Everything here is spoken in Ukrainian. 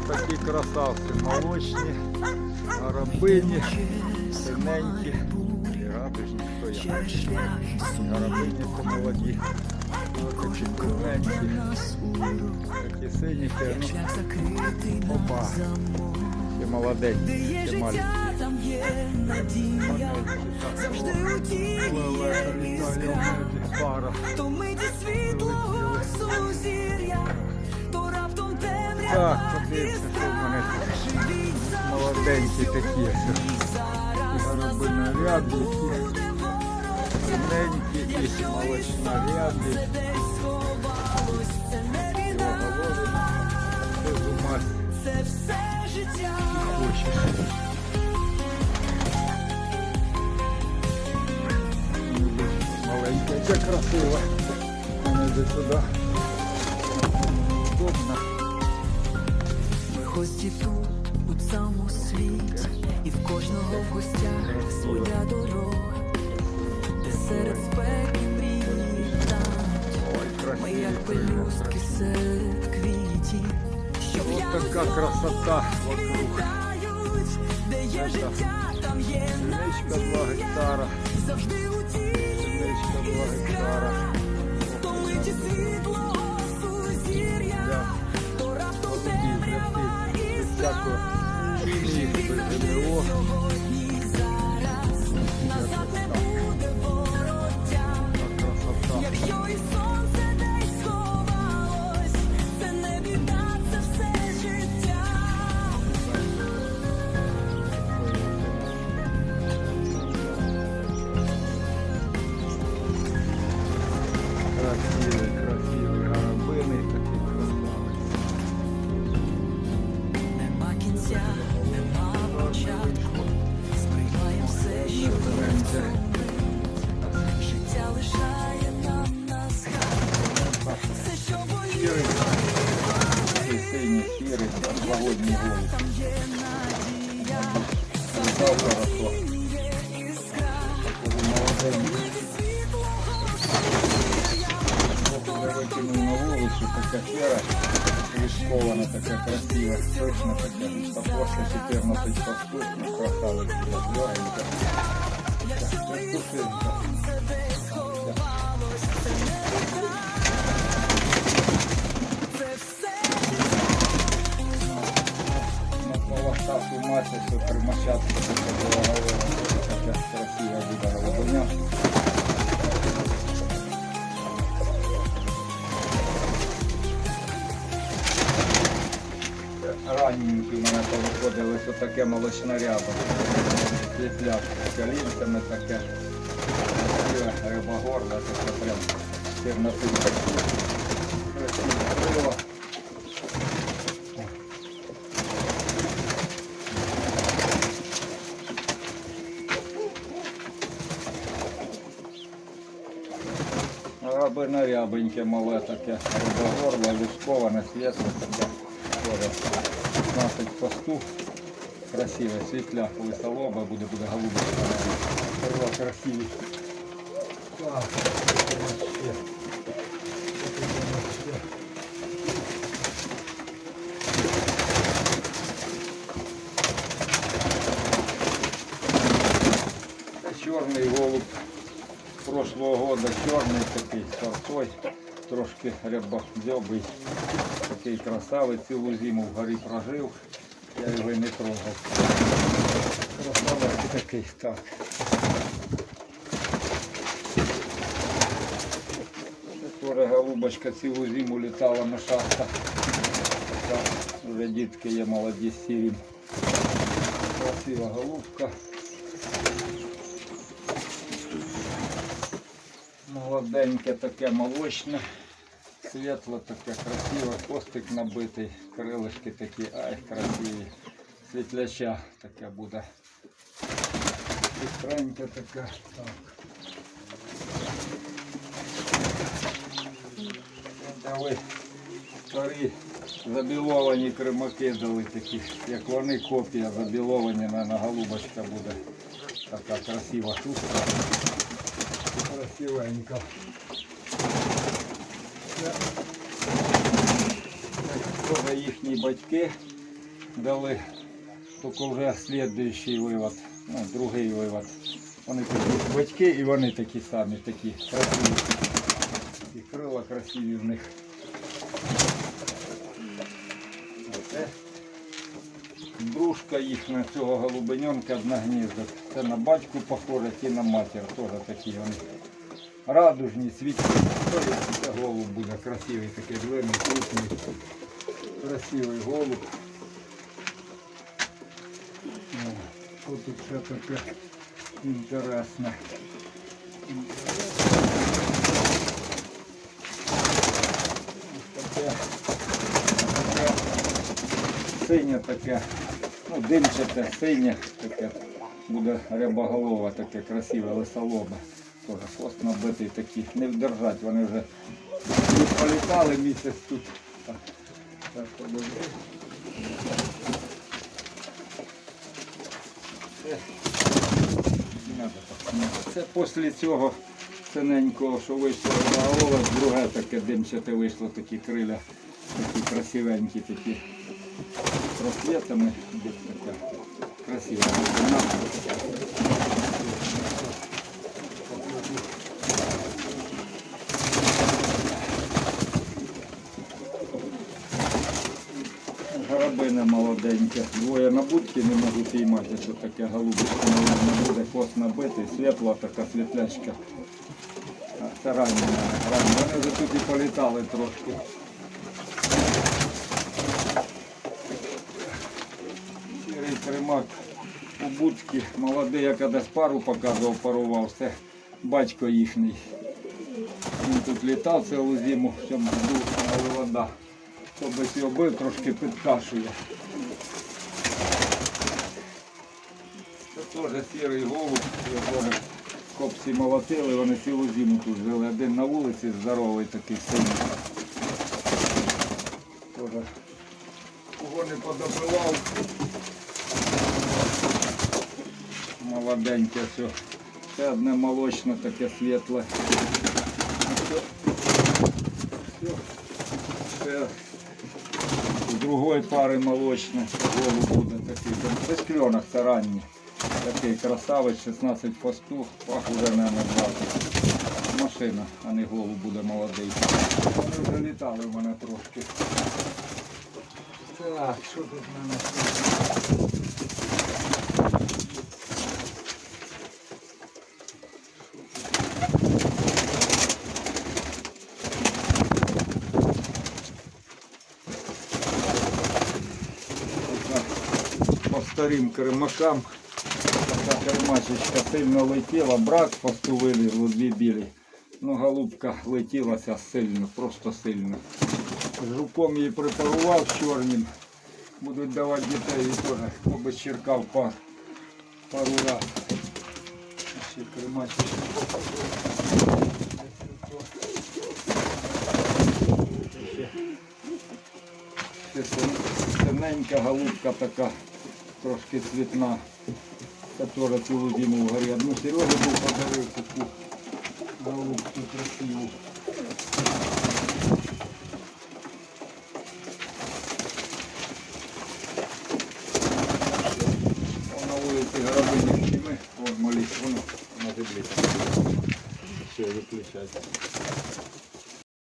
Ось такі красавці молочні, гарабині, синенькі. І радужні, хто я. І гарабині це молоді. Такі кругленькі. Такі синіки. Ну, опа. Ще молоденькі, ще маленькі. Завжди утішення. Пара. То миті світлого сузір'я, то раптом темрява Так, подивіться, що в мене тут молоденькі такі. ворог, синенькі, і молочнорябні. це все життя. Маленька, це красиво. Вона йде сюди. Удобно. Гості тут, у цьому світі, і в кожного в гостях своя дорога, де серед спеки мрії тануть. Ми як пелюстки серед квітів, що така красота вокруг. де є життя, там є Синичка 2 надія, завжди Синичка 2 4, прошлогодний год. Завтра росло. Такого такая рискована, такая красивая, сочная, такая густопорша, 14 пастух, ну красавица, беленькая. Так, слушай, так. Полосах у що примачатка, така була голова, така красива буде голубоня. Ранненькі в мене повиходили, що таке молочноряба. Світляк з калінцями таке. Красиве рибогорла, таке прям чернотинка. Красиве Раби на рябеньке мале таке, рибогорло, люсковане, світле таке. 15 посту. Красиве, світля, лисолоба буде, буде голубочка. Крила красиві. Так, ще? Чорний голуб прошлого года чорний такий сортой, трошки рябозьобий, такий красавець, цілу зиму в горі прожив, я його не трогав. Красавець такий, так. Теж голубочка цілу зиму літала мишаста. Так, вже дітки є молоді сірі. Красива голубка. Молоденьке таке молочне, світло таке красиве, хвостик набитий, крилишки такі, ай, красиві. Світляча таке буде. Бистреньке таке. Так. Дали старі забіловані кримаки дали такі, як вони копія забіловані, на голубочка буде. Така красива шустра. Красивенько. Це, теж їхні батьки дали тільки вже слідуючий вивод, ну, другий вивод. Вони такі батьки і вони такі самі, такі красиві. І крила красиві в них. Оце брушка їхня цього голубеньонка одна гнізда. Це на батьку похоже, і на матір теж такі вони. Радужні, світлі. Це голуб буде красивий, такий длинний, крупний. Красивий голуб. О, тут ще таке інтересне. Таке, таке синє таке, ну димчате, синє таке, буде рябоголова, таке красиве лисолобе. Тоже хвост набитий такий, не вдержать, вони вже тут політали місяць тут. Так, так. Це, після цього синенького, що вийшло голова, друге таке димчате вийшло, такі криля, такі красивенькі, такі просвітами, десь така красива. глибина. Гарабина молоденька. Двоє на будки не можу піймати, що таке голубочка, мабуть, буде хвост набитий, світла така світлячка. Це ранні. Вони вже тут і політали трошки. Сірий у будці, молодий, я кудись пару показував, парував, це батько їхній. Він тут літав цілу зиму, в цьому году, вода. Би його бив, трошки підкашує. Це теж сірий голуб, його копці молотили, вони цілу зиму тут жили. Один на вулиці здоровий такий сильний. Кого не подобивав. Молоденьке все. Це одне молочне таке світле. Це з другої пари молочне. Голуб буде такий. Без кльонок це ранній. Такий красавець, 16 посту, пах уже, мабуть, 20. Машина, а не голуб буде молодий. Вони вже літали в мене трошки. Так, що тут в мене? Старим кермакам. Така кермачечка сильно летіла, брак посту вилізло, дві білі. Ну, голубка летілася сильно, просто сильно. Жуком її припарував чорним. Будуть давати дітей і теж, аби черкав пар, пару раз. Ще кермачечка. Ще синенька голубка така, трошки цвітна, которая цілу зиму в горі. Одну Сережа був подарив таку голубку красиву. Вулиці Горобині і ми, вон молись, воно на землі. Все, виключайте.